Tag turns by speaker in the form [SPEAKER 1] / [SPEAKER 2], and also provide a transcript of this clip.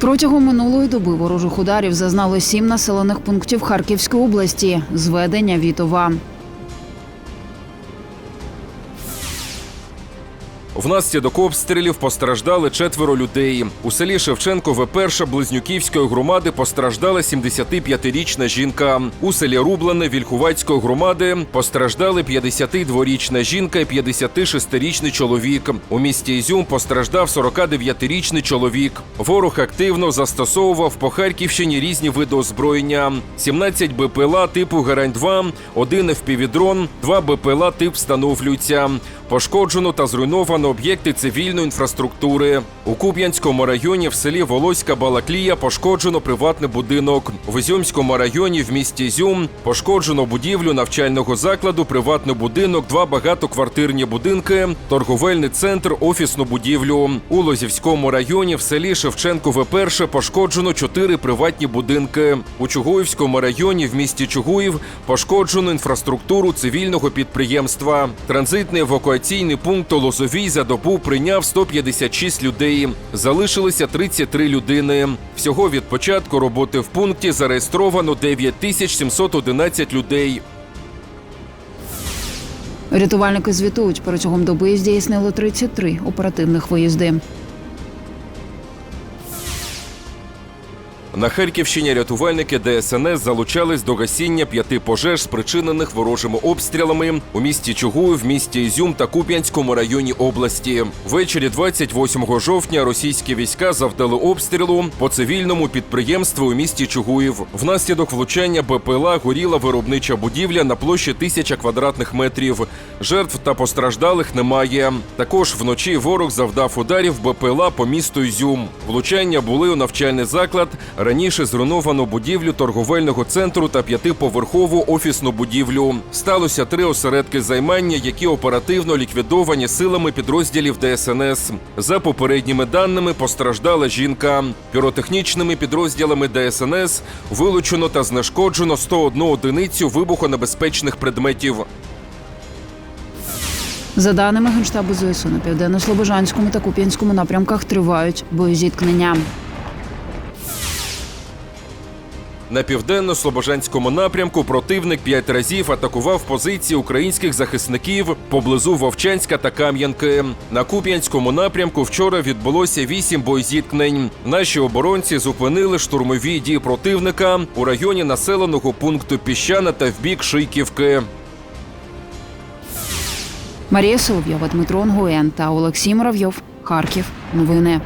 [SPEAKER 1] Протягом минулої доби ворожих ударів зазнали сім населених пунктів Харківської області. Зведення Вітова.
[SPEAKER 2] Внаслідок обстрілів постраждали четверо людей. У селі Шевченко ВП Близнюківської громади постраждала 75-річна жінка. У селі Рублене Вільхувацької громади постраждали 52-річна жінка і 56-річний чоловік. У місті Ізюм постраждав 49-річний чоловік. Ворог активно застосовував по Харківщині різні види озброєння: 17 БПЛА типу Герань-2, один FPV-дрон, два БПЛА тип встановлюються. Пошкоджено та зруйновано об'єкти цивільної інфраструктури. У Куп'янському районі в селі Волоська Балаклія пошкоджено приватний будинок. В Ізюмському районі в місті Ізюм пошкоджено будівлю навчального закладу, приватний будинок, два багатоквартирні будинки, торговельний центр, офісну будівлю. У Лозівському районі в селі Шевченко ВП пошкоджено чотири приватні будинки. У Чугуївському районі в місті Чугуїв пошкоджено інфраструктуру цивільного підприємства. Транзитний евакуаційний пункт Лозовій за добу прийняв 156 людей. Залишилися 33 людини. Всього від початку роботи в пункті зареєстровано 9711 людей.
[SPEAKER 1] Рятувальники звітують, протягом доби здійснили 33 оперативних виїзди.
[SPEAKER 2] На Харківщині рятувальники ДСНС залучались до гасіння п'яти пожеж, спричинених ворожими обстрілами у місті Чугуїв, місті Ізюм та Куп'янському районі області. Ввечері 28 жовтня російські війська завдали обстрілу по цивільному підприємству у місті Чугуїв. Внаслідок влучання БПЛА горіла виробнича будівля на площі тисяча квадратних метрів. Жертв та постраждалих немає. Також вночі ворог завдав ударів БПЛА по місту Ізюм. Влучання були у навчальний заклад, раніше зруйновану будівлю торговельного центру та п'ятиповерхову офісну будівлю. Сталося три осередки займання, які оперативно ліквідовані силами підрозділів ДСНС. За попередніми даними постраждала жінка. Піротехнічними підрозділами ДСНС вилучено та знешкоджено 101 одиницю вибухонебезпечних предметів.
[SPEAKER 1] За даними Генштабу ЗСУ, на південно-слобожанському та Куп'янському напрямках тривають боєзіткнення.
[SPEAKER 2] На південно-слобожанському напрямку противник п'ять разів атакував позиції українських захисників поблизу Вовчанська та Кам'янки. На Куп'янському напрямку вчора відбулося вісім боєзіткнень. Наші оборонці зупинили штурмові дії противника у районі населеного пункту Піщана та в бік Шийківки.
[SPEAKER 1] Марія Соловйова, Дмитро Онгуєн та Олексій Муравйов. Харків. Новини.